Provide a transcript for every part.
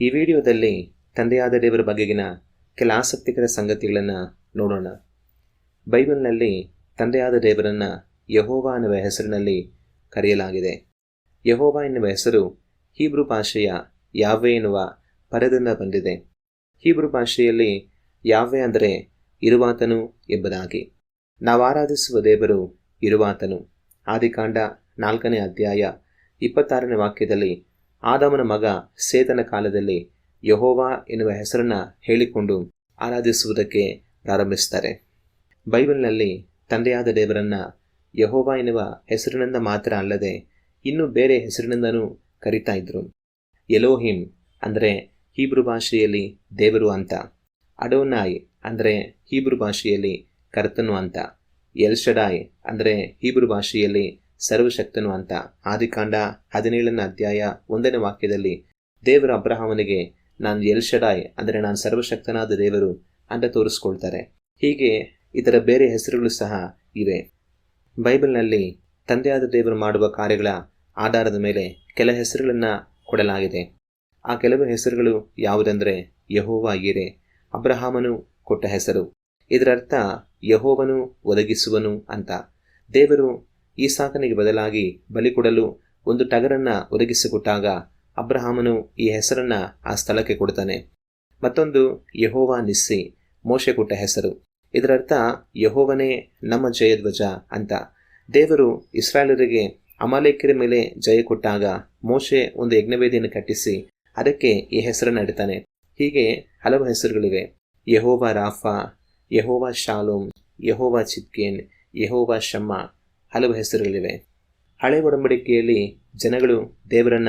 ಈ ವಿಡಿಯೋದಲ್ಲಿ ತಂದೆಯಾದ ದೇವರ ಬಗೆಗಿನ ಕೆಲ ಆಸಕ್ತಿಕರ ಸಂಗತಿಗಳನ್ನು ನೋಡೋಣ. ಬೈಬಲ್ನಲ್ಲಿ ತಂದೆಯಾದ ದೇವರನ್ನು ಯಹೋವಾ ಎನ್ನುವ ಹೆಸರಿನಲ್ಲಿ ಕರೆಯಲಾಗಿದೆ. ಯಹೋವಾ ಎನ್ನುವ ಹೆಸರು ಹೀಬ್ರು ಭಾಷೆಯ ಯಾವೆ ಎನ್ನುವ ಪದದಿಂದ ಬಂದಿದೆ. ಹೀಬ್ರು ಭಾಷೆಯಲ್ಲಿ ಯಾವೆ ಅಂದರೆ ಇರುವಾತನು ಎಂಬುದಾಗಿ. ನಾವು ಆರಾಧಿಸುವ ದೇವರು ಇರುವಾತನು. ಆದಿಕಾಂಡ ನಾಲ್ಕನೇ ಅಧ್ಯಾಯ ಇಪ್ಪತ್ತಾರನೇ ವಾಕ್ಯದಲ್ಲಿ ಆದಮನ ಮಗ ಸೇತನ ಕಾಲದಲ್ಲಿ ಯಹೋವಾ ಎನ್ನುವ ಹೆಸರನ್ನ ಹೇಳಿಕೊಂಡು ಆರಾಧಿಸುವುದಕ್ಕೆ ಪ್ರಾರಂಭಿಸ್ತಾರೆ ಬೈಬಲ್ನಲ್ಲಿ ತಂದೆಯಾದ ದೇವರನ್ನ ಯಹೋವಾ ಎನ್ನುವ ಹೆಸರಿನಿಂದ ಮಾತ್ರ ಅಲ್ಲದೆ ಇನ್ನೂ ಬೇರೆ ಹೆಸರಿನಿಂದನೂ ಕರಿತಾ ಇದ್ರು. ಎಲೋಹಿಮ್ ಅಂದರೆ ಹೀಬ್ರು ಭಾಷೆಯಲ್ಲಿ ದೇವರು ಅಂತ. ಅಡೋನಾಯ್ ಅಂದರೆ ಹೀಬ್ರು ಭಾಷೆಯಲ್ಲಿ ಕರ್ತನು ಅಂತ. ಎಲ್ಶಡಾಯ್ ಅಂದರೆ ಹೀಬ್ರು ಭಾಷೆಯಲ್ಲಿ ಸರ್ವಶಕ್ತನು ಅಂತ. ಆದಿಕಾಂಡ ಹದಿನೇಳನೇ ಅಧ್ಯಾಯ ಒಂದನೇ ವಾಕ್ಯದಲ್ಲಿ ದೇವರು ಅಬ್ರಹಾಮನಿಗೆ, ನಾನು ಎಲ್ಶಡಾಯ್ ಅಂದರೆ ನಾನು ಸರ್ವಶಕ್ತನಾದ ದೇವರು ಅಂತ ತೋರಿಸ್ಕೊಳ್ತಾರೆ. ಹೀಗೆ ಇದರ ಬೇರೆ ಹೆಸರುಗಳು ಸಹ ಇವೆ. ಬೈಬಲ್ನಲ್ಲಿ ತಂದೆಯಾದ ದೇವರು ಮಾಡುವ ಕಾರ್ಯಗಳ ಆಧಾರದ ಮೇಲೆ ಕೆಲ ಹೆಸರುಗಳನ್ನು ಕೊಡಲಾಗಿದೆ. ಆ ಕೆಲವು ಹೆಸರುಗಳು ಯಾವುದೆಂದರೆ ಯಹೋವ ಈರೆ ಅಬ್ರಹಾಮನು ಕೊಟ್ಟ ಹೆಸರು. ಇದರರ್ಥ ಯಹೋವನು ಒದಗಿಸುವನು ಅಂತ. ದೇವರು ಈಸಾಕನಿಗೆ ಬದಲಾಗಿ ಬಲಿ ಕೊಡಲು ಒಂದು ಟಗರನ್ನು ಒದಗಿಸಿಕೊಟ್ಟಾಗ ಅಬ್ರಹಾಮನು ಈ ಹೆಸರನ್ನ ಆ ಸ್ಥಳಕ್ಕೆ ಕೊಡ್ತಾನೆ. ಮತ್ತೊಂದು ಯಹೋವಾ ನಿಸ್ಸಿ, ಮೋಶೆ ಕೊಟ್ಟ ಹೆಸರು. ಇದರರ್ಥ, ಯಹೋವನೇ ನಮ್ಮ ಜಯಧ್ವಜ ಅಂತ. ದೇವರು ಇಸ್ರಾಯೇಲರಿಗೆ ಅಮಾಲೇಕ್ಯರ ಮೇಲೆ ಜಯ ಕೊಟ್ಟಾಗ ಮೋಶೆ ಒಂದು ಯಜ್ಞವೇದಿಯನ್ನು ಕಟ್ಟಿಸಿ ಅದಕ್ಕೆ ಈ ಹೆಸರನ್ನು ಇಡ್ತಾನೆ. ಹೀಗೆ ಹಲವು ಹೆಸರುಗಳಿವೆ. Jehovah Rapha, Jehovah Shalom, Jehovah Tsidkenu Jehovah Shammah ಹಲವು ಹೆಸರುಗಳಿವೆ. ಹಳೆ ಒಡಂಬಡಿಕೆಯಲ್ಲಿ ಜನಗಳು ದೇವರನ್ನ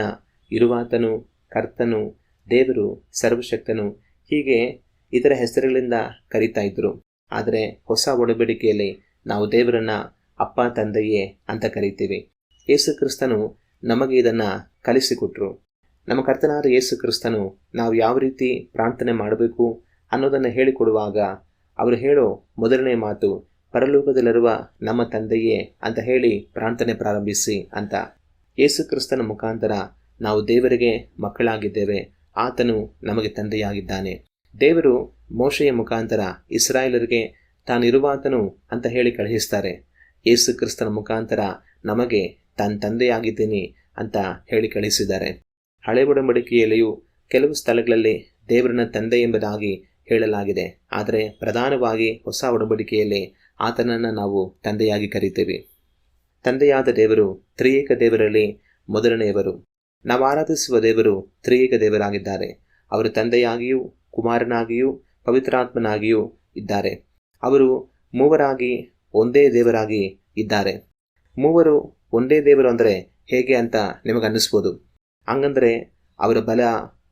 ಇರುವಾತನು, ಕರ್ತನು, ದೇವರು, ಸರ್ವಶಕ್ತನು ಹೀಗೆ ಇತರ ಹೆಸರುಗಳಿಂದ ಕರೀತಾ ಇದ್ದರು ಆದರೆ ಹೊಸ ಒಡಂಬಡಿಕೆಯಲ್ಲಿ ನಾವು ದೇವರನ್ನ ಅಪ್ಪ, ತಂದೆಯೇ ಅಂತ ಕರೀತೀವಿ. ಯೇಸು ಕ್ರಿಸ್ತನು ನಮಗೆ ಇದನ್ನು ಕಲಿಸಿಕೊಟ್ರು. ನಮ್ಮ ಕರ್ತನಾದ ಯೇಸು ಕ್ರಿಸ್ತನು ನಾವು ಯಾವ ರೀತಿ ಪ್ರಾರ್ಥನೆ ಮಾಡಬೇಕು ಅನ್ನೋದನ್ನು ಹೇಳಿಕೊಡುವಾಗ ಅವರು ಹೇಳೋ ಮೊದಲನೇ ಮಾತು ಪರಲೋಕದಲ್ಲಿರುವ ನಮ್ಮ ತಂದೆಯೇ ಅಂತ ಹೇಳಿ ಪ್ರಾರ್ಥನೆ ಪ್ರಾರಂಭಿಸಿ ಅಂತ ಯೇಸು ಕ್ರಿಸ್ತನ ಮುಖಾಂತರ ನಾವು ದೇವರಿಗೆ ಮಕ್ಕಳಾಗಿದ್ದೇವೆ. ಆತನು ನಮಗೆ ತಂದೆಯಾಗಿದ್ದಾನೆ. ದೇವರು ಮೋಶೆಯ ಮುಖಾಂತರ ಇಸ್ರಾಯೇಲರಿಗೆ ತಾನಿರುವಾತನು ಅಂತ ಹೇಳಿ ಕಳುಹಿಸ್ತಾರೆ. ಯೇಸು ಕ್ರಿಸ್ತನ ಮುಖಾಂತರ ನಮಗೆ ತನ್ನ ತಂದೆಯಾಗಿದ್ದೀನಿ ಅಂತ ಹೇಳಿ ಕಳಿಸಿದ್ದಾರೆ ಹಳೆ ಒಡಂಬಡಿಕೆಯಲ್ಲಿಯೂ ಕೆಲವು ಸ್ಥಳಗಳಲ್ಲಿ ದೇವರನ್ನ ತಂದೆ ಎಂಬುದಾಗಿ ಹೇಳಲಾಗಿದೆ. ಆದರೆ ಪ್ರಧಾನವಾಗಿ ಹೊಸ ಒಡಂಬಡಿಕೆಯಲ್ಲಿ ಆತನನ್ನು ನಾವು ತಂದೆಯಾಗಿ ಕರಿತೇವೆ ತಂದೆಯಾದ ದೇವರು ತ್ರಿಯೇಕ ದೇವರಲ್ಲಿ ಮೊದಲನೆಯವರು. ನಾವು ಆರಾಧಿಸುವ ದೇವರು ತ್ರಿಯೇಕ ದೇವರಾಗಿದ್ದಾರೆ. ಅವರು ತಂದೆಯಾಗಿಯೂ, ಕುಮಾರನಾಗಿಯೂ, ಪವಿತ್ರಾತ್ಮನಾಗಿಯೂ ಇದ್ದಾರೆ. ಅವರು ಮೂವರಾಗಿ ಒಂದೇ ದೇವರಾಗಿ ಇದ್ದಾರೆ. ಮೂವರು ಒಂದೇ ದೇವರು ಅಂದರೆ ಹೇಗೆ ಅಂತ ನಿಮಗೆ ಹಂಗಂದರೆ ಹಂಗಂದ್ರೆ ಅವರ ಬಲ,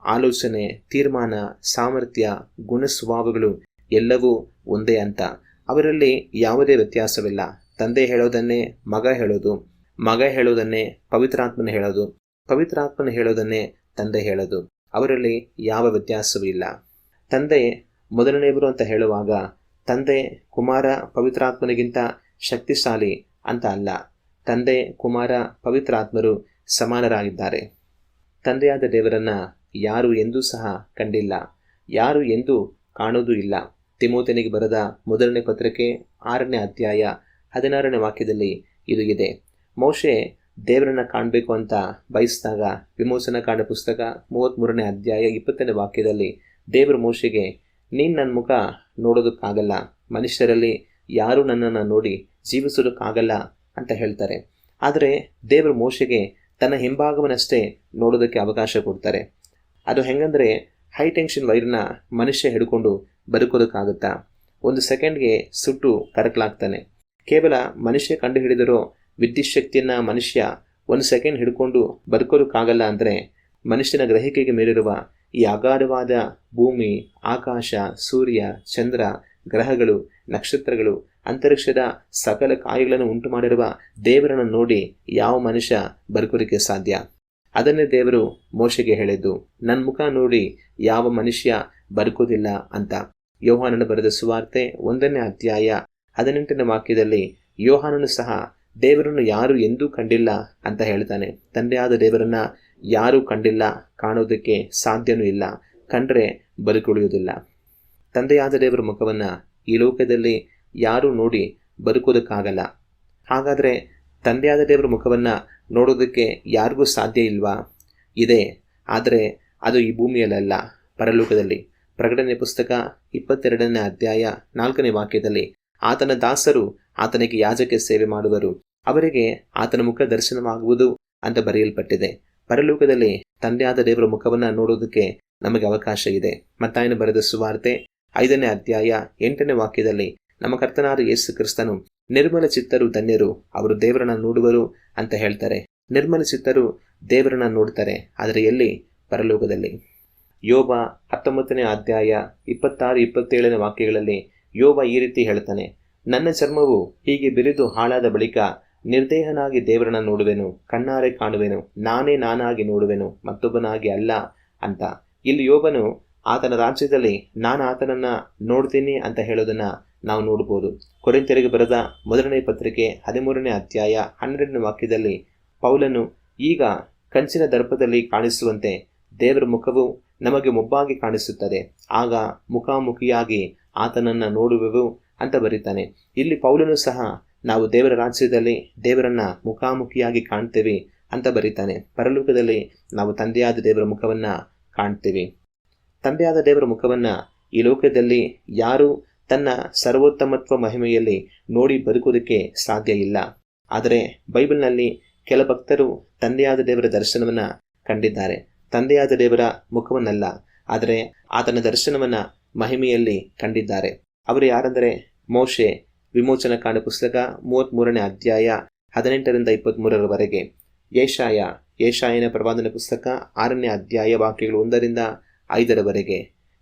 ಆಲೋಚನೆ, ತೀರ್ಮಾನ, ಸಾಮರ್ಥ್ಯ, ಗುಣ, ಸ್ವಭಾವಗಳು ಎಲ್ಲವೂ ಒಂದೇ ಅಂತ. ಅವರಲ್ಲಿ ಯಾವುದೇ ವ್ಯತ್ಯಾಸವಿಲ್ಲ. ತಂದೆ ಹೇಳೋದನ್ನೇ ಮಗ ಹೇಳೋದು, ಮಗ ಹೇಳೋದನ್ನೇ ಪವಿತ್ರಾತ್ಮನ ಹೇಳೋದು, ಪವಿತ್ರಾತ್ಮನ ಹೇಳೋದನ್ನೇ ತಂದೆ ಹೇಳೋದು. ಅವರಲ್ಲಿ ಯಾವ ವ್ಯತ್ಯಾಸವೂ ಇಲ್ಲ. ತಂದೆ ಮೊದಲನೆಯವರು ಅಂತ ಹೇಳುವಾಗ, ತಂದೆ ಕುಮಾರ ಪವಿತ್ರಾತ್ಮನಿಗಿಂತ ಶಕ್ತಿಶಾಲಿ ಅಂತ ಅಲ್ಲ. ತಂದೆ ಕುಮಾರ ಪವಿತ್ರಾತ್ಮರು ಸಮಾನರಾಗಿದ್ದಾರೆ. ತಂದೆಯಾದ ದೇವರನ್ನ ಯಾರು ಎಂದೂ ಸಹ ಕಂಡಿಲ್ಲ. ಯಾರು ಎಂದೂ ಕಾಣೋದೂ ಇಲ್ಲ. ತಿಮೋತನಿಗೆ ಬರೆದ ಮೊದಲನೇ ಪತ್ರಿಕೆ ಆರನೇ ಅಧ್ಯಾಯ ಹದಿನಾರನೇ ವಾಕ್ಯದಲ್ಲಿ ಇದು ಇದೆ. ಮೋಶೆ ದೇವರನ್ನ ಕಾಣಬೇಕು ಅಂತ ಬಯಸಿದಾಗ, ವಿಮೋಚನ ಕಾಂಡ ಪುಸ್ತಕ ಮೂವತ್ತ್ಮೂರನೇ ಅಧ್ಯಾಯ ಇಪ್ಪತ್ತನೇ ವಾಕ್ಯದಲ್ಲಿ ದೇವರ ಮೋಶೆಗೆ, ನೀನು ನನ್ನ ಮುಖ ನೋಡೋದಕ್ಕಾಗಲ್ಲ. ಮನುಷ್ಯರಲ್ಲಿ ಯಾರೂ ನನ್ನನ್ನು ನೋಡಿ ಜೀವಿಸೋದಕ್ಕಾಗಲ್ಲ ಅಂತ ಹೇಳ್ತಾರೆ. ಆದರೆ ದೇವರ ಮೋಶೆಗೆ ತನ್ನ ಹಿಂಭಾಗವನ್ನಷ್ಟೇ ನೋಡೋದಕ್ಕೆ ಅವಕಾಶ ಕೊಡ್ತಾರೆ. ಅದು ಹೆಂಗಂದರೆ ಹೈ ಟೆನ್ಷನ್ ವೈರ್ನ ಮನುಷ್ಯ ಹಿಡ್ಕೊಂಡು ಬದುಕೋದಕ್ಕಾಗುತ್ತಾ? ಒಂದು ಸೆಕೆಂಡ್ಗೆ ಸುಟ್ಟು ಕರಕಲಾಗ್ತಾನೆ. ಕೇವಲ ಮನುಷ್ಯ ಕಂಡು ಹಿಡಿದಿರೋ ವಿದ್ಯುತ್ ಶಕ್ತಿಯನ್ನು ಮನುಷ್ಯ ಒಂದು ಸೆಕೆಂಡ್ ಹಿಡ್ಕೊಂಡು ಬದುಕೋದಕ್ಕಾಗಲ್ಲ ಅಂದರೆ ಮನುಷ್ಯನ ಗ್ರಹಿಕೆಗೆ ಮೇಲಿರುವ ಈ ಅಗಾಧವಾದ ಭೂಮಿ, ಆಕಾಶ, ಸೂರ್ಯ, ಚಂದ್ರ, ಗ್ರಹಗಳು, ನಕ್ಷತ್ರಗಳು, ಅಂತರಿಕ್ಷದ ಸಕಲ ಕಾಯಿಗಳನ್ನು ಉಂಟು ಮಾಡಿರುವ ದೇವರನ್ನು ನೋಡಿ ಯಾವ ಮನುಷ್ಯ ಬದುಕೋದಕ್ಕೆ ಸಾಧ್ಯ? ಅದನ್ನೇ ದೇವರು ಮೋಶೆಗೆ ಹೇಳಿದ್ದು ನನ್ನ ಮುಖ ನೋಡಿ ಯಾವ ಮನುಷ್ಯ ಬದುಕೋದಿಲ್ಲ ಅಂತ. ಯೋಹಾನನು ಬರೆದ ಸುವಾರ್ತೆ ಒಂದನೇ ಅಧ್ಯಾಯ ಹದಿನೆಂಟನೇ ವಾಕ್ಯದಲ್ಲಿ ಯೋಹಾನನು ಸಹ ದೇವರನ್ನು ಯಾರು ಎಂದೂ ಕಂಡಿಲ್ಲ ಅಂತ ಹೇಳ್ತಾನೆ. ತಂದೆಯಾದ ದೇವರನ್ನ ಯಾರೂ ಕಂಡಿಲ್ಲ ಕಾಣೋದಕ್ಕೆ ಸಾಧ್ಯನೂ ಇಲ್ಲ, ಕಂಡ್ರೆ ಬದುಕುಳಿಯುವುದಿಲ್ಲ. ತಂದೆಯಾದ ದೇವರ ಮುಖವನ್ನು ಈ ಲೋಕದಲ್ಲಿ ಯಾರೂ ನೋಡಿ ಬದುಕೋದಕ್ಕಾಗಲ್ಲ ಹಾಗಾದರೆ ತಂದೆಯಾದ ದೇವರ ಮುಖವನ್ನು ನೋಡೋದಕ್ಕೆ ಯಾರಿಗೂ ಸಾಧ್ಯ ಇಲ್ವಾ? ಇದೆ. ಆದರೆ ಅದು ಈ ಭೂಮಿಯಲ್ಲ ಪರಲೋಕದಲ್ಲಿ. ಪ್ರಕಟಣೆ ಪುಸ್ತಕ ಇಪ್ಪತ್ತೆರಡನೇ ಅಧ್ಯಾಯ ನಾಲ್ಕನೇ ವಾಕ್ಯದಲ್ಲಿ, ಆತನ ದಾಸರು ಆತನಿಗೆ ಯಾಜಕ ಸೇವೆ ಮಾಡುವರು. ಅವರಿಗೆ ಆತನ ಮುಖ ದರ್ಶನವಾಗುವುದು ಅಂತ ಬರೆಯಲ್ಪಟ್ಟಿದೆ. ಪರಲೋಕದಲ್ಲಿ ತಂದೆಯಾದ ದೇವರ ಮುಖವನ್ನು ನೋಡೋದಕ್ಕೆ ನಮಗೆ ಅವಕಾಶ ಇದೆ. ಮತ್ತಾಯನ ಬರೆದ ಸುವಾರ್ತೆ ಐದನೇ ಅಧ್ಯಾಯ ಎಂಟನೇ ವಾಕ್ಯದಲ್ಲಿ ನಮ್ಮ ಕರ್ತನಾದ ಯೇಸು ಕ್ರಿಸ್ತನು ನಿರ್ಮಲ ಚಿತ್ತರು ಧನ್ಯರು, ಅವರು ದೇವರನ್ನ ನೋಡುವರು ಅಂತ ಹೇಳ್ತಾರೆ. ನಿರ್ಮಲ ಚಿತ್ತರು ದೇವರನ್ನ ನೋಡ್ತಾರೆ, ಆದರೆ ಎಲ್ಲಿ? ಪರಲೋಕದಲ್ಲಿ. ಯೋಬ ಹತ್ತೊಂಬತ್ತನೇ ಅಧ್ಯಾಯ ಇಪ್ಪತ್ತಾರು, ಇಪ್ಪತ್ತೇಳನೇ ವಾಕ್ಯಗಳಲ್ಲಿ ಯೋಬ ಈ ರೀತಿ ಹೇಳ್ತಾನೆ, ನನ್ನ ಚರ್ಮವು ಹೀಗೆ ಬಿರಿದು ಹಾಳಾದ ಬಳಿಕ ನಿರ್ದೇಹನಾಗಿ ದೇವರನ್ನ ನೋಡುವೆನು, ಕಣ್ಣಾರೆ ಕಾಣುವೆನು, ನಾನೇ ನಾನಾಗಿ ನೋಡುವೆನು, ಮತ್ತೊಬ್ಬನಾಗಿ ಅಲ್ಲ ಅಂತ. ಇಲ್ಲಿ ಯೋಬನು, ಆತನ ರಾಜ್ಯದಲ್ಲಿ ನಾನು ಆತನನ್ನ ನೋಡ್ತೀನಿ ಅಂತ ಹೇಳೋದನ್ನ ನಾವು ನೋಡಬಹುದು. ಕೊರಿಂತೆರಿಗೆ ಬರೆದ ಮೊದಲನೇ ಪತ್ರಿಕೆ ಹದಿಮೂರನೇ ಅಧ್ಯಾಯ ಹನ್ನೆರಡನೇ ವಾಕ್ಯದಲ್ಲಿ ಪೌಲನು ಈಗ ಕಂಚಿನ ದರ್ಪದಲ್ಲಿ ಕಾಣಿಸುವಂತೆ ದೇವರ ಮುಖವು ನಮಗೆ ಮುಬ್ಬಾಗಿ ಕಾಣಿಸುತ್ತದೆ. ಆಗ ಮುಖಾಮುಖಿಯಾಗಿ ಆತನನ್ನು ನೋಡುವೆವು ಅಂತ ಬರೀತಾನೆ. ಇಲ್ಲಿ ಪೌಲನು ಸಹ ನಾವು ದೇವರ ರಾಜ್ಯದಲ್ಲಿ ದೇವರನ್ನ ಮುಖಾಮುಖಿಯಾಗಿ ಕಾಣ್ತೇವೆ ಅಂತ ಬರೀತಾನೆ. ಪರಲೋಕದಲ್ಲಿ ನಾವು ತಂದೆಯಾದ ದೇವರ ಮುಖವನ್ನ ಕಾಣ್ತೇವೆ. ತಂದೆಯಾದ ದೇವರ ಮುಖವನ್ನ ಈ ಲೋಕದಲ್ಲಿ ಯಾರು ತನ್ನ ಸರ್ವೋತ್ತಮತ್ವ ಮಹಿಮೆಯಲ್ಲಿ ನೋಡಿ ಬದುಕುವುದಕ್ಕೆ ಸಾಧ್ಯ ಇಲ್ಲ. ಆದರೆ ಬೈಬಲ್ನಲ್ಲಿ ಕೆಲ ಭಕ್ತರು ತಂದೆಯಾದ ದೇವರ ದರ್ಶನವನ್ನು ಕಂಡಿದ್ದಾರೆ. ತಂದೆಯಾದ ದೇವರ ಮುಖವನ್ನಲ್ಲ, ಆದರೆ ಆತನ ದರ್ಶನವನ್ನು ಮಹಿಮೆಯಲ್ಲಿ ಕಂಡಿದ್ದಾರೆ. ಅವರು ಯಾರೆಂದರೆ ಮೋಶೆ ವಿಮೋಚನ ಕಾಂಡ ಪುಸ್ತಕ ಮೂವತ್ತ್ಮೂರನೇ ಅಧ್ಯಾಯ ಹದಿನೆಂಟರಿಂದ ಇಪ್ಪತ್ತ್ಮೂರರವರೆಗೆ ಏಷಾಯ ಏಷಾಯನ ಪ್ರವಾದನ ಪುಸ್ತಕ ಆರನೇ ಅಧ್ಯಾಯ ವಾಕ್ಯಗಳು ಒಂದರಿಂದ ಐದರವರೆಗೆ.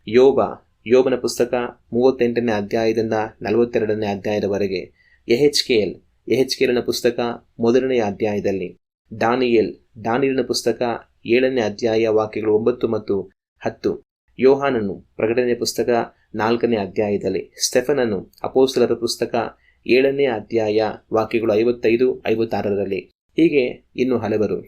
ಯೋಬ ಯೋಬನ ಪುಸ್ತಕ ಮೂವತ್ತೆಂಟನೇ ಅಧ್ಯಾಯದಿಂದ ನಲವತ್ತೆರಡನೇ ಅಧ್ಯಾಯದವರೆಗೆ ಎಹೆಚ್ ಕೆ ಎಲ್ ಎಹೆಚ್ ಕೆಲ್ನ ಪುಸ್ತಕ ಮೊದಲನೆಯ ಅಧ್ಯಾಯದಲ್ಲಿ. ಡಾನಿಯಲ್ ಡಾನಿಯಲ್ನ ಪುಸ್ತಕ ಏಳನೇ ಅಧ್ಯಾಯ ವಾಕ್ಯಗಳು ಒಂಬತ್ತು ಮತ್ತು ಹತ್ತು. ಯೋಹಾನನು ಪ್ರಕಟಣೆ ಪುಸ್ತಕ ನಾಲ್ಕನೇ ಅಧ್ಯಾಯದಲ್ಲಿ. ಸ್ಟೆಫನನು ಅಪೋಸ್ತಲರ ಪುಸ್ತಕ ಏಳನೇ ಅಧ್ಯಾಯ ವಾಕ್ಯಗಳು ಐವತ್ತೈದು, ಐವತ್ತಾರರಲ್ಲಿ. ಹೀಗೆ ಇನ್ನು ಹಲವರು.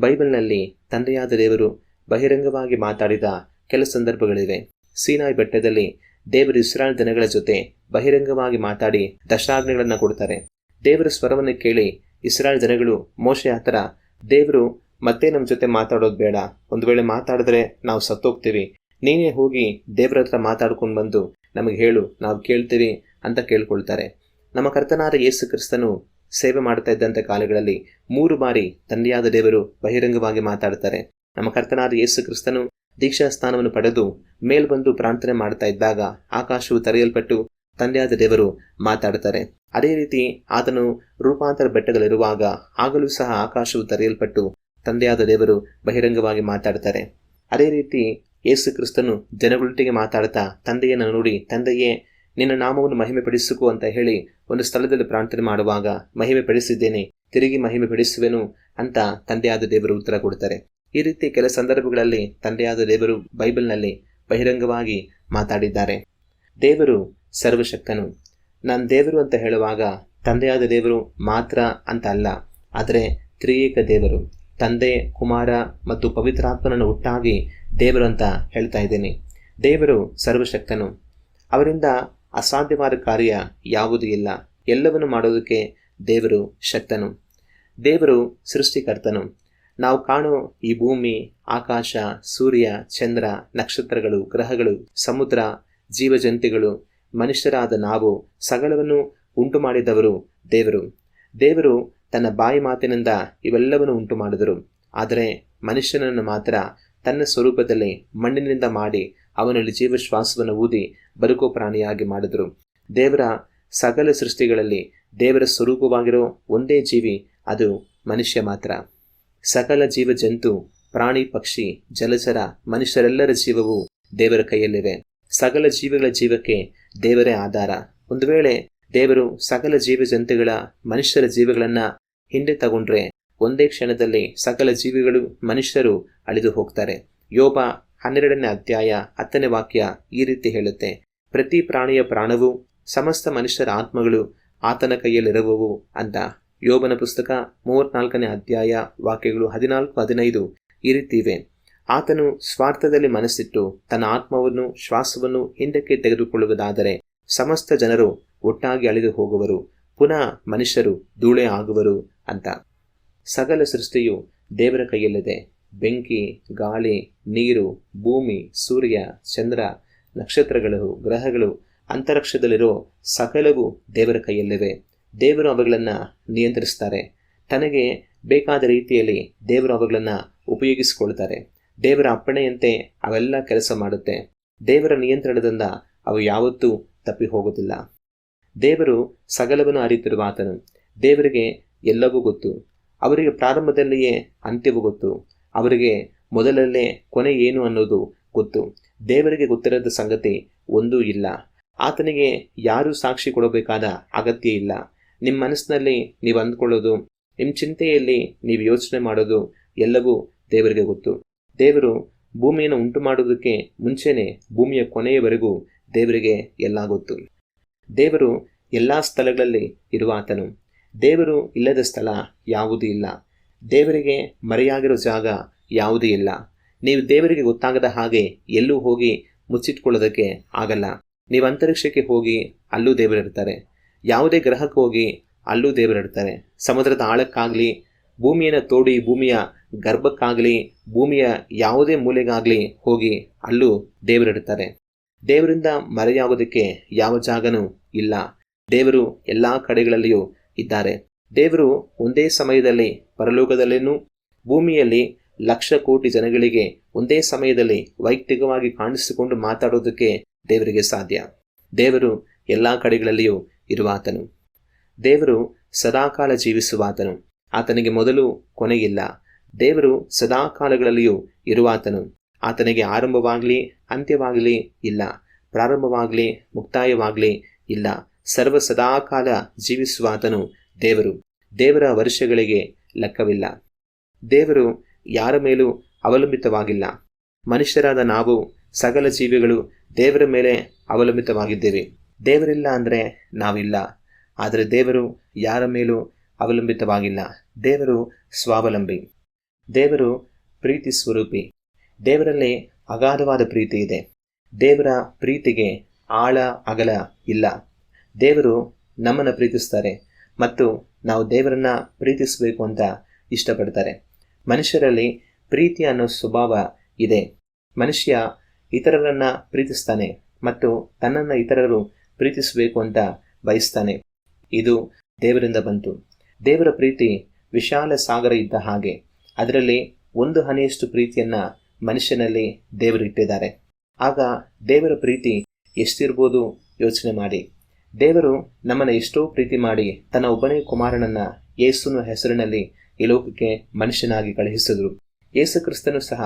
ಬೈಬಲ್ನಲ್ಲಿ ತಂದೆಯಾದ ದೇವರು ಬಹಿರಂಗವಾಗಿ ಮಾತಾಡಿದ ಕೆಲ ಸಂದರ್ಭಗಳಿವೆ. ಸೀನಾಯ್ ಬೆಟ್ಟದಲ್ಲಿ ದೇವರು ಇಸ್ರಾಯಲ್ ಜನಗಳ ಜೊತೆ ಬಹಿರಂಗವಾಗಿ ಮಾತಾಡಿ ದಶಾಜ್ಞೆಗಳನ್ನು ಕೊಡ್ತಾರೆ. ದೇವರ ಸ್ವರವನ್ನು ಕೇಳಿ ಇಸ್ರಾಯಲ್ ಜನಗಳು, ಮೋಶೆ ಹತ್ರ ದೇವರು ಮತ್ತೆ ನಮ್ಮ ಜೊತೆ ಮಾತಾಡೋದು ಬೇಡ. ಒಂದು ವೇಳೆ ಮಾತಾಡಿದ್ರೆ ನಾವು ಸತ್ತೋಗ್ತೀವಿ. ನೀನೇ ಹೋಗಿ ದೇವರ ಹತ್ರ ಮಾತಾಡ್ಕೊಂಡು ಬಂದು ನಮಗೆ ಹೇಳು, ನಾವು ಕೇಳ್ತೀವಿ ಅಂತ ಕೇಳ್ಕೊಳ್ತಾರೆ. ನಮ್ಮ ಕರ್ತನಾದ ಯೇಸು ಕ್ರಿಸ್ತನು ಸೇವೆ ಮಾಡ್ತಾ ಇದ್ದಂಥ ಕಾಲಗಳಲ್ಲಿ ಮೂರು ಬಾರಿ ತಂದೆಯಾದ ದೇವರು ಬಹಿರಂಗವಾಗಿ ಮಾತಾಡ್ತಾರೆ. ನಮ್ಮ ಕರ್ತನಾದ ಯೇಸು ಕ್ರಿಸ್ತನು ದೀಕ್ಷಾ ಸ್ಥಾನವನ್ನು ಪಡೆದು ಮೇಲ್ಬಂದು ಪ್ರಾರ್ಥನೆ ಮಾಡ್ತಾ ಇದ್ದಾಗ ಆಕಾಶವು ತೆರೆಯಲ್ಪಟ್ಟು ತಂದೆಯಾದ ದೇವರು ಮಾತಾಡುತ್ತಾರೆ. ಅದೇ ರೀತಿ ಆತನು ರೂಪಾಂತರ ಬೆಟ್ಟದಲ್ಲಿರುವಾಗ ಆಗಲೂ ಸಹ ಆಕಾಶವು ತೆರೆಯಲ್ಪಟ್ಟು ತಂದೆಯಾದ ದೇವರು ಬಹಿರಂಗವಾಗಿ ಮಾತಾಡ್ತಾರೆ ಅದೇ ರೀತಿ ಯೇಸು ಕ್ರಿಸ್ತನು ಜನಗಳೊಟ್ಟಿಗೆ ಮಾತಾಡ್ತಾ ತಂದೆಯನ್ನು ನೋಡಿ, ತಂದೆಯೇ, ನಿನ್ನ ನಾಮವನ್ನು ಮಹಿಮೆ ಪಡಿಸಿಕೋ ಅಂತ ಹೇಳಿ ಒಂದು ಸ್ಥಳದಲ್ಲಿ ಪ್ರಾರ್ಥನೆ ಮಾಡುವಾಗ ಮಹಿಮೆ ಪಡಿಸಿದ್ದೇನೆ ತಿರುಗಿ ಮಹಿಮೆ ಪಡಿಸುವೆನು ಅಂತ ತಂದೆಯಾದ ದೇವರು ಉತ್ತರ ಕೊಡ್ತಾರೆ ಈ ರೀತಿ ಕೆಲ ಸಂದರ್ಭಗಳಲ್ಲಿ ತಂದೆಯಾದ ದೇವರು ಬೈಬಲ್ನಲ್ಲಿ ಬಹಿರಂಗವಾಗಿ ಮಾತಾಡಿದ್ದಾರೆ. ದೇವರು ಸರ್ವಶಕ್ತನು. ನಾನು ದೇವರು ಅಂತ ಹೇಳುವಾಗ ತಂದೆಯಾದ ದೇವರು ಮಾತ್ರ ಅಂತ ಅಲ್ಲ, ಆದರೆ ತ್ರಿಯೇಕ ದೇವರು, ತಂದೆ, ಕುಮಾರ ಮತ್ತು ಪವಿತ್ರಾತ್ಮನನ್ನು ಒಟ್ಟಾಗಿ ದೇವರು ಅಂತ ಹೇಳ್ತಾ ಇದ್ದೀನಿ. ದೇವರು ಸರ್ವಶಕ್ತನು. ಅವರಿಂದ ಅಸಾಧ್ಯವಾದ ಕಾರ್ಯ ಯಾವುದೂ ಇಲ್ಲ. ಎಲ್ಲವನ್ನು ಮಾಡೋದಕ್ಕೆ ದೇವರು ಶಕ್ತನು. ದೇವರು ಸೃಷ್ಟಿಕರ್ತನು. ನಾವು ಕಾಣೋ ಈ ಭೂಮಿ, ಆಕಾಶ, ಸೂರ್ಯ, ಚಂದ್ರ, ನಕ್ಷತ್ರಗಳು, ಗ್ರಹಗಳು, ಸಮುದ್ರ, ಜೀವಜಂತಿಗಳು, ಮನುಷ್ಯರಾದ ನಾವು ಸಗಳವನ್ನು ಉಂಟು ಮಾಡಿದವರು ದೇವರು. ದೇವರು ತನ್ನ ಬಾಯಿ ಮಾತಿನಿಂದ ಇವೆಲ್ಲವನ್ನು ಉಂಟು ಮಾಡಿದರು ಆದರೆ ಮನುಷ್ಯನನ್ನು ಮಾತ್ರ ತನ್ನ ಸ್ವರೂಪದಲ್ಲಿ ಮಣ್ಣಿನಿಂದ ಮಾಡಿ ಅವನಲ್ಲಿ ಜೀವಶ್ವಾಸವನ್ನು ಊದಿ ಬದುಕೋ ಪ್ರಾಣಿಯಾಗಿ ಮಾಡಿದರು. ದೇವರ ಸಕಲ ಸೃಷ್ಟಿಗಳಲ್ಲಿ ದೇವರ ಸ್ವರೂಪವಾಗಿರೋ ಒಂದೇ ಜೀವಿ, ಅದು ಮನುಷ್ಯ ಮಾತ್ರ. ಸಕಲ ಜೀವ ಜಂತು ಪ್ರಾಣಿ, ಪಕ್ಷಿ, ಜಲಚರ, ಮನುಷ್ಯರೆಲ್ಲರ ಜೀವವು ದೇವರ ಕೈಯಲ್ಲಿವೆ. ಸಕಲ ಜೀವಿಗಳ ಜೀವಕ್ಕೆ ದೇವರೇ ಆಧಾರ. ಒಂದು ವೇಳೆ ದೇವರು ಸಕಲ ಜೀವ ಜಂತುಗಳ ಮನುಷ್ಯರ ಜೀವಗಳನ್ನ ಹಿಂದೆ ತಗೊಂಡ್ರೆ ಒಂದೇ ಕ್ಷಣದಲ್ಲಿ ಸಕಲ ಜೀವಿಗಳು ಮನುಷ್ಯರು ಅಳಿದು ಹೋಗ್ತಾರೆ. ಯೋಬ ಹನ್ನೆರಡನೇ ಅಧ್ಯಾಯ ಹತ್ತನೇ ವಾಕ್ಯ ಈ ರೀತಿ ಹೇಳುತ್ತೆ. ಪ್ರತಿ ಪ್ರಾಣಿಯ ಪ್ರಾಣವು, ಸಮಸ್ತ ಮನುಷ್ಯರ ಆತ್ಮಗಳು ಆತನ ಕೈಯಲ್ಲಿರುವವು ಅಂತ. ಯೋಬನ ಪುಸ್ತಕ ಮೂವತ್ನಾಲ್ಕನೇ ಅಧ್ಯಾಯ, ವಾಕ್ಯಗಳು ಹದಿನಾಲ್ಕು, ಹದಿನೈದು ಈ ರೀತಿ ಇವೆ ಆತನು ಸ್ವಾರ್ಥದಲ್ಲಿ ಮನಸ್ಸಿಟ್ಟು ತನ್ನ ಆತ್ಮವನ್ನು, ಶ್ವಾಸವನ್ನು ಹಿಂದಕ್ಕೆ ತೆಗೆದುಕೊಳ್ಳುವುದಾದರೆ ಸಮಸ್ತ ಜನರು ಒಟ್ಟಾಗಿ ಅಳಿದು ಹೋಗುವರು. ಪುನಃ ಮನುಷ್ಯರು ಧೂಳೆ ಆಗುವರು ಅಂತ. ಸಕಲ ಸೃಷ್ಟಿಯು ದೇವರ ಕೈಯಲ್ಲಿದೆ ಬೆಂಕಿ, ಗಾಳಿ, ನೀರು, ಭೂಮಿ, ಸೂರ್ಯ, ಚಂದ್ರ, ನಕ್ಷತ್ರಗಳು, ಗ್ರಹಗಳು, ಅಂತರಿಕ್ಷದಲ್ಲಿರೋ ಸಕಲವು ದೇವರ ಕೈಯಲ್ಲಿವೆ. ದೇವರು ಅವುಗಳನ್ನು ನಿಯಂತ್ರಿಸ್ತಾರೆ. ತನಗೆ ಬೇಕಾದ ರೀತಿಯಲ್ಲಿ ದೇವರು ಅವುಗಳನ್ನು ಉಪಯೋಗಿಸಿಕೊಳ್ತಾರೆ. ದೇವರ ಅಪ್ಪಣೆಯಂತೆ ಅವೆಲ್ಲ ಕೆಲಸ ಮಾಡುತ್ತೆ. ದೇವರ ನಿಯಂತ್ರಣದಿಂದ ಅವು ಯಾವತ್ತೂ ತಪ್ಪಿ ಹೋಗುತ್ತಿಲ್ಲ ದೇವರು ಸಗಲವನ್ನು ಅರಿತಿರುವ ಆತನು. ದೇವರಿಗೆ ಎಲ್ಲವೂ ಗೊತ್ತು. ಅವರಿಗೆ ಪ್ರಾರಂಭದಲ್ಲಿಯೇ ಅಂತ್ಯವೂ ಗೊತ್ತು. ಅವರಿಗೆ ಮೊದಲಲ್ಲೇ ಕೊನೆ ಏನು ಅನ್ನೋದು ಗೊತ್ತು. ದೇವರಿಗೆ ಗೊತ್ತಿರದ ಸಂಗತಿ ಒಂದೂ ಇಲ್ಲ. ಆತನಿಗೆ ಯಾರೂ ಸಾಕ್ಷಿ ಕೊಡಬೇಕಾದ ಅಗತ್ಯ ಇಲ್ಲ. ನಿಮ್ಮ ಮನಸ್ಸಿನಲ್ಲಿ ನೀವು ಅಂದ್ಕೊಳ್ಳೋದು ನಿಮ್ಮ ಚಿಂತೆಯಲ್ಲಿ ನೀವು ಯೋಚನೆ ಮಾಡೋದು ಎಲ್ಲವೂ ದೇವರಿಗೆ ಗೊತ್ತು. ದೇವರು ಭೂಮಿಯನ್ನು ಉಂಟು ಮಾಡೋದಕ್ಕೆ ಮುಂಚೆನೆ ಭೂಮಿಯ ಕೊನೆಯವರೆಗೂ ದೇವರಿಗೆ ಎಲ್ಲ ಗೊತ್ತು. ದೇವರು ಎಲ್ಲ ಸ್ಥಳಗಳಲ್ಲಿ ಇರುವ ಆತನು ದೇವರು ಇಲ್ಲದ ಸ್ಥಳ ಯಾವುದೂ ಇಲ್ಲ. ದೇವರಿಗೆ ಮರೆಯಾಗಿರೋ ಜಾಗ ಯಾವುದೂ ಇಲ್ಲ. ನೀವು ದೇವರಿಗೆ ಗೊತ್ತಾಗದ ಹಾಗೆ ಎಲ್ಲೂ ಹೋಗಿ ಮುಚ್ಚಿಟ್ಕೊಳ್ಳೋದಕ್ಕೆ ಆಗಲ್ಲ. ನೀವು ಅಂತರಿಕ್ಷಕ್ಕೆ ಹೋಗಿ ಅಲ್ಲೂ ದೇವರಿರ್ತಾರೆ. ಯಾವುದೇ ಗ್ರಹಕ್ಕೆ ಹೋಗಿ ಅಲ್ಲೂ ದೇವರಿರ್ತಾರೆ ಸಮುದ್ರದ ಆಳಕ್ಕಾಗಲಿ, ಭೂಮಿಯನ್ನು ತೋಡಿ ಭೂಮಿಯ ಗರ್ಭಕ್ಕಾಗಲಿ, ಭೂಮಿಯ ಯಾವುದೇ ಮೂಲೆಗಾಗಲಿ ಹೋಗಿ ಅಲ್ಲೂ ದೇವರಿಡ್ತಾರೆ ದೇವರಿಂದ ಮರೆಯಾಗೋದಕ್ಕೆ ಯಾವ ಜಾಗನೂ ಇಲ್ಲ. ದೇವರು ಎಲ್ಲ ಕಡೆಗಳಲ್ಲಿಯೂ ಇದ್ದಾರೆ. ದೇವರು ಒಂದೇ ಸಮಯದಲ್ಲಿ ಪರಲೋಕದಲ್ಲೇನೂ, ಭೂಮಿಯಲ್ಲಿ ಲಕ್ಷ ಕೋಟಿ ಜನಗಳಿಗೆ ಒಂದೇ ಸಮಯದಲ್ಲಿ ವೈಯಕ್ತಿಕವಾಗಿ ಕಾಣಿಸಿಕೊಂಡು ಮಾತಾಡೋದಕ್ಕೆ ದೇವರಿಗೆ ಸಾಧ್ಯ. ದೇವರು ಎಲ್ಲ ಕಡೆಗಳಲ್ಲಿಯೂ ಇರುವಾತನು. ದೇವರು ಸದಾಕಾಲ ಜೀವಿಸುವಾತನು. ಆತನಿಗೆ ಮೊದಲು ಕೊನೆಯಿಲ್ಲ. ದೇವರು ಸದಾಕಾಲಗಳಲ್ಲಿಯೂ ಇರುವಾತನು. ಆತನಿಗೆ ಆರಂಭವಾಗಲಿ, ಅಂತ್ಯವಾಗಲಿ ಇಲ್ಲ. ಪ್ರಾರಂಭವಾಗಲಿ, ಮುಕ್ತಾಯವಾಗಲಿ ಇಲ್ಲ. ಸರ್ವ ಸದಾಕಾಲ ಜೀವಿಸುವಾತನು ದೇವರು. ದೇವರ ವರ್ಷಗಳಿಗೆ ಲೆಕ್ಕವಿಲ್ಲ. ದೇವರು ಯಾರ ಮೇಲೂ ಅವಲಂಬಿತವಾಗಿಲ್ಲ. ಮನುಷ್ಯರಾದ ನಾವು ಸಕಲ ಜೀವಿಗಳು ದೇವರ ಮೇಲೆ ಅವಲಂಬಿತವಾಗಿದ್ದೇವೆ. ದೇವರಿಲ್ಲ ಅಂದರೆ ನಾವಿಲ್ಲ. ಆದರೆ ದೇವರು ಯಾರ ಮೇಲೂ ಅವಲಂಬಿತವಾಗಿಲ್ಲ. ದೇವರು ಸ್ವಾವಲಂಬಿ. ದೇವರು ಪ್ರೀತಿ ಸ್ವರೂಪಿ. ದೇವರಲ್ಲಿ ಅಗಾಧವಾದ ಪ್ರೀತಿ ಇದೆ. ದೇವರ ಪ್ರೀತಿಗೆ ಆಳ ಅಗಲ ಇಲ್ಲ. ದೇವರು ನಮ್ಮನ್ನು ಪ್ರೀತಿಸ್ತಾರೆ ಮತ್ತು ನಾವು ದೇವರನ್ನ ಪ್ರೀತಿಸಬೇಕು ಅಂತ ಇಷ್ಟಪಡ್ತಾರೆ. ಮನುಷ್ಯರಲ್ಲಿ ಪ್ರೀತಿ ಅನ್ನೋ ಸ್ವಭಾವ ಇದೆ. ಮನುಷ್ಯ ಇತರರನ್ನು ಪ್ರೀತಿಸ್ತಾನೆ ಮತ್ತು ತನ್ನನ್ನು ಇತರರು ಪ್ರೀತಿಸಬೇಕು ಅಂತ ಬಯಸ್ತಾನೆ. ಇದು ದೇವರಿಂದ ಬಂತು. ದೇವರ ಪ್ರೀತಿ ವಿಶಾಲ ಸಾಗರ ಇದ್ದ ಹಾಗೆ, ಅದರಲ್ಲಿ ಒಂದು ಹನಿಯಷ್ಟು ಪ್ರೀತಿಯನ್ನ ಮನುಷ್ಯನಲ್ಲಿ ದೇವರು ಇಟ್ಟಿದ್ದಾರೆ. ಆಗ ದೇವರ ಪ್ರೀತಿ ಎಷ್ಟಿರ್ಬೋದು ಯೋಚನೆ ಮಾಡಿ. ದೇವರು ನಮ್ಮನ್ನು ಎಷ್ಟೋ ಪ್ರೀತಿ ಮಾಡಿ ತನ್ನ ಒಬ್ಬನೇ ಕುಮಾರನನ್ನ ಯೇಸುನ ಹೆಸರಿನಲ್ಲಿ ಈ ಲೋಕಕ್ಕೆ ಮನುಷ್ಯನಾಗಿ ಕಳುಹಿಸಿದರು. ಯೇಸು ಕ್ರಿಸ್ತನು ಸಹ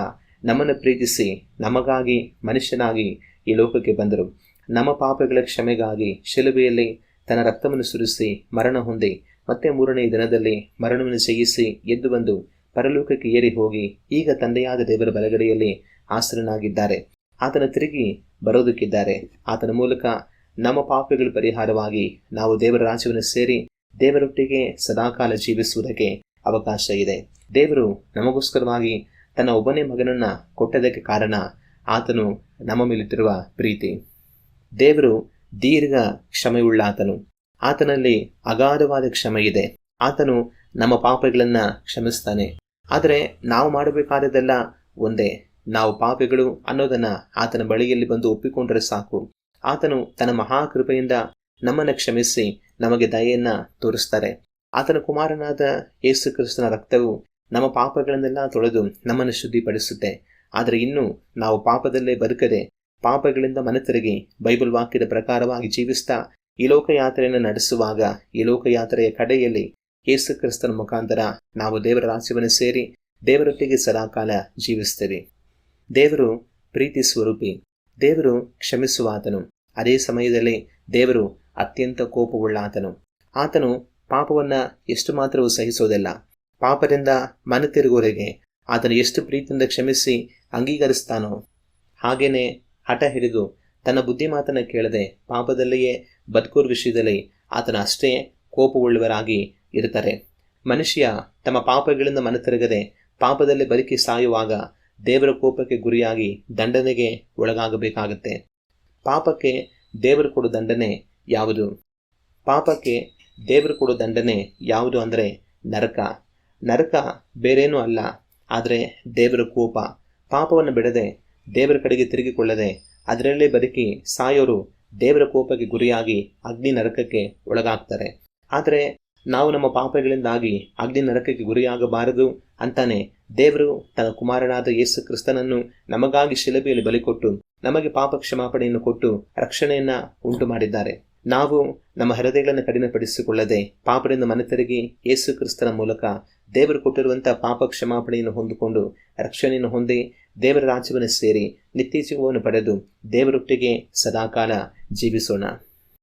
ನಮ್ಮನ್ನು ಪ್ರೀತಿಸಿ ನಮಗಾಗಿ ಮನುಷ್ಯನಾಗಿ ಈ ಲೋಕಕ್ಕೆ ಬಂದರು. ನಮ್ಮ ಪಾಪಗಳ ಕ್ಷಮೆಗಾಗಿ ಶಿಲುಬೆಯಲ್ಲಿ ತನ್ನ ರಕ್ತವನ್ನು ಸುರಿಸಿ ಮರಣ ಹೊಂದಿ, ಮತ್ತೆ ಮೂರನೇ ದಿನದಲ್ಲಿ ಮರಣವನ್ನು ಜಯಿಸಿ ಎದ್ದು ಬಂದು ಪರಲೋಕಕ್ಕೆ ಏರಿ ಹೋಗಿ ಈಗ ತಂದೆಯಾದ ದೇವರ ಬಲಗಡೆಯಲ್ಲಿ ಆಸರನಾಗಿದ್ದಾರೆ ಆತನ ತಿರುಗಿ ಬರೋದಕ್ಕಿದ್ದಾರೆ. ಆತನ ಮೂಲಕ ನಮ್ಮ ಪಾಪಗಳ ಪರಿಹಾರವಾಗಿ ನಾವು ದೇವರ ರಾಜ್ಯವನ್ನು ಸೇರಿ ದೇವರೊಟ್ಟಿಗೆ ಸದಾಕಾಲ ಜೀವಿಸುವುದಕ್ಕೆ ಅವಕಾಶ ಇದೆ. ದೇವರು ನಮಗೋಸ್ಕರವಾಗಿ ತನ್ನ ಒಬ್ಬನೇ ಮಗನನ್ನ ಕೊಟ್ಟದಕ್ಕೆ ಕಾರಣ ಆತನು ನಮ್ಮ ಮೇಲಿಟ್ಟಿರುವ ಪ್ರೀತಿ. ದೇವರು ದೀರ್ಘ ಕ್ಷಮೆಯುಳ್ಳ ಆತನು ಆತನಲ್ಲಿ ಅಗಾಧವಾದ ಕ್ಷಮೆ ಇದೆ ಆತನು ನಮ್ಮ ಪಾಪಗಳನ್ನ ಕ್ಷಮಿಸ್ತಾನೆ. ಆದರೆ ನಾವು ಮಾಡಬೇಕಾದದೆಲ್ಲ ಒಂದೇ. ನಾವು ಪಾಪಿಗಳು ಅನ್ನೋದನ್ನ ಆತನ ಬಳಿಯಲ್ಲಿ ಬಂದು ಒಪ್ಪಿಕೊಂಡರೆ ಸಾಕು. ಆತನು ತನ್ನ ಮಹಾಕೃಪೆಯಿಂದ ನಮ್ಮನ್ನು ಕ್ಷಮಿಸಿ ನಮಗೆ ದಯೆಯನ್ನು ತೋರಿಸ್ತಾರೆ. ಆತನ ಕುಮಾರನಾದ ಯೇಸು ಕ್ರಿಸ್ತನ ರಕ್ತವು ನಮ್ಮ ಪಾಪಗಳನ್ನೆಲ್ಲ ತೊಳೆದು ನಮ್ಮನ್ನು ಶುದ್ಧಿಪಡಿಸುತ್ತೆ. ಆದರೆ ಇನ್ನು ನಾವು ಪಾಪದಲ್ಲೇ ಬದುಕದೆ ಪಾಪಗಳಿಂದ ಮನತಿರುಗಿ ಬೈಬಲ್ ವಾಕ್ಯದ ಪ್ರಕಾರವಾಗಿ ಜೀವಿಸ್ತಾ ಈ ಲೋಕಯಾತ್ರೆಯನ್ನು ನಡೆಸುವಾಗ, ಈ ಲೋಕಯಾತ್ರೆಯ ಕಡೆಯಲ್ಲಿ ಯೇಸು ಕ್ರಿಸ್ತನ ಮುಖಾಂತರ ನಾವು ದೇವರ ರಾಜ್ಯವನ್ನು ಸೇರಿ ದೇವರೊಟ್ಟಿಗೆ ಸದಾಕಾಲ ಜೀವಿಸ್ತೇವೆ ದೇವರು ಪ್ರೀತಿ ಸ್ವರೂಪಿ, ದೇವರು ಕ್ಷಮಿಸುವಾತನು. ಅದೇ ಸಮಯದಲ್ಲಿ ದೇವರು ಅತ್ಯಂತ ಕೋಪವುಳ್ಳ ಆತನು ಆತನು ಪಾಪವನ್ನು ಎಷ್ಟು ಮಾತ್ರವೂ ಸಹಿಸೋದಿಲ್ಲ. ಪಾಪದಿಂದ ಮನತಿರುಗುವವರೆಗೆ ಆತನು ಎಷ್ಟು ಪ್ರೀತಿಯಿಂದ ಕ್ಷಮಿಸಿ ಅಂಗೀಕರಿಸ್ತಾನೋ ಹಾಗೇನೆ ಹಠ ಹಿಡಿದು ತನ್ನ ಬುದ್ಧಿ ಮಾತನ್ನು ಕೇಳದೆ ಪಾಪದಲ್ಲಿಯೇ ಬದುಕೋರ್ ವಿಷಯದಲ್ಲಿ ಆತನ ಅಷ್ಟೇ ಕೋಪವುಳ್ಳವರಾಗಿ ಇರುತ್ತಾರೆ. ಮನುಷ್ಯ ತಮ್ಮ ಪಾಪಗಳಿಂದ ಮನತಿರುಗದೆ ಪಾಪದಲ್ಲಿ ಬದುಕಿ ಸಾಯುವಾಗ ದೇವರ ಕೋಪಕ್ಕೆ ಗುರಿಯಾಗಿ ದಂಡನೆಗೆ ಒಳಗಾಗಬೇಕಾಗತ್ತೆ. ಪಾಪಕ್ಕೆ ದೇವರು ಕೊಡೋ ದಂಡನೆ ಯಾವುದು? ಪಾಪಕ್ಕೆ ದೇವರು ಕೊಡೋ ದಂಡನೆ ಯಾವುದು ಅಂದರೆ ನರಕ. ನರಕ ಬೇರೇನೂ ಅಲ್ಲ, ಆದರೆ ದೇವರ ಕೋಪ. ಪಾಪವನ್ನು ಬಿಡದೆ ದೇವರ ಕಡೆಗೆ ತಿರುಗಿಕೊಳ್ಳದೆ ಅದರಲ್ಲೇ ಬದುಕಿ ಸಾಯೋರು ದೇವರ ಕೋಪಕ್ಕೆ ಗುರಿಯಾಗಿ ಅಗ್ನಿ ನರಕಕ್ಕೆ ಒಳಗಾಗ್ತಾರೆ. ಆದರೆ ನಾವು ನಮ್ಮ ಪಾಪಗಳಿಂದಾಗಿ ಅಗ್ನಿ ನರಕಕ್ಕೆ ಗುರಿಯಾಗಬಾರದು ಅಂತಾನೆ ದೇವರು ತನ್ನ ಕುಮಾರನಾದ ಯೇಸು ಕ್ರಿಸ್ತನನ್ನು ನಮಗಾಗಿ ಶಿಲಬೆಯಲ್ಲಿ ಬಲಿಕೊಟ್ಟು ನಮಗೆ ಪಾಪ ಕ್ಷಮಾಪಣೆಯನ್ನು ಕೊಟ್ಟು ರಕ್ಷಣೆಯನ್ನ ಉಂಟು ಮಾಡಿದ್ದಾರೆ ನಾವು ನಮ್ಮ ಹೃದಯಗಳನ್ನು ಕಡಿಮೆಪಡಿಸಿಕೊಳ್ಳದೆ ಪಾಪದಿಂದ ಮನತಿರುಗಿ ಯೇಸು ಕ್ರಿಸ್ತನ ಮೂಲಕ ದೇವರು ಕೊಟ್ಟಿರುವಂಥ ಪಾಪ ಕ್ಷಮಾಪಣೆಯನ್ನು ಹೊಂದಿಕೊಂಡು ರಕ್ಷಣೆಯನ್ನು ಹೊಂದಿ ದೇವರ ರಾಜ್ಯವನ್ನು ಸೇರಿ ನಿತ್ಯ ಪಡೆದು ದೇವರೊಟ್ಟಿಗೆ ಸದಾಕಾಲ ಜೀವಿಸೋಣ.